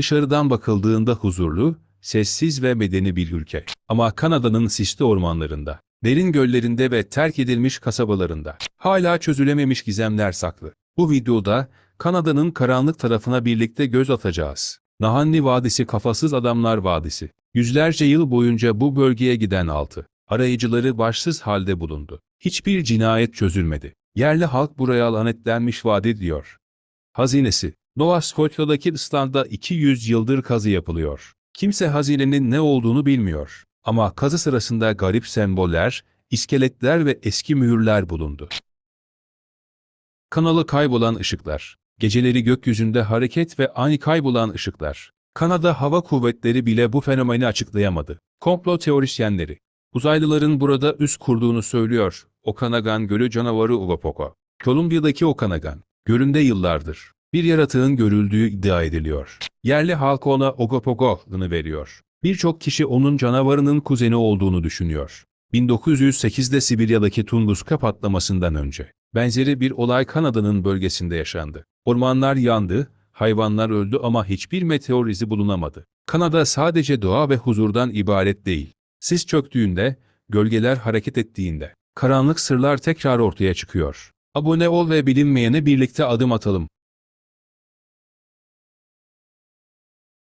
Dışarıdan bakıldığında huzurlu, sessiz ve medeni bir ülke. Ama Kanada'nın sisli ormanlarında, derin göllerinde ve terk edilmiş kasabalarında hala çözülememiş gizemler saklı. Bu videoda Kanada'nın karanlık tarafına birlikte göz atacağız. Nahanni Vadisi Kafasız Adamlar Vadisi. Yüzlerce yıl boyunca bu bölgeye giden altı arayıcıları başsız halde bulundu. Hiçbir cinayet çözülmedi. Yerli halk buraya lanetlenmiş vadi diyor. Hazinesi. Nova Scotia'daki ıslanda 200 yıldır kazı yapılıyor. Kimse hazinenin ne olduğunu bilmiyor. Ama kazı sırasında garip semboller, iskeletler ve eski mühürler bulundu. Kanalı kaybolan ışıklar. Geceleri gökyüzünde hareket ve ani kaybolan ışıklar. Kanada Hava Kuvvetleri bile bu fenomeni açıklayamadı. Komplo teorisyenleri. Uzaylıların burada üs kurduğunu söylüyor. Okanagan Gölü canavarı Uvapoko. Kolumbiya'daki Okanagan. Gölünde yıllardır. Bir yaratığın görüldüğü iddia ediliyor. Yerli halk ona Ogopogo adını veriyor. Birçok kişi onun canavarının kuzeni olduğunu düşünüyor. 1908'de Sibirya'daki Tunguska patlamasından önce benzeri bir olay Kanada'nın bölgesinde yaşandı. Ormanlar yandı, hayvanlar öldü ama hiçbir meteor izi bulunamadı. Kanada sadece doğa ve huzurdan ibaret değil. Sis çöktüğünde, gölgeler hareket ettiğinde, karanlık sırlar tekrar ortaya çıkıyor. Abone ol ve bilinmeyene birlikte adım atalım.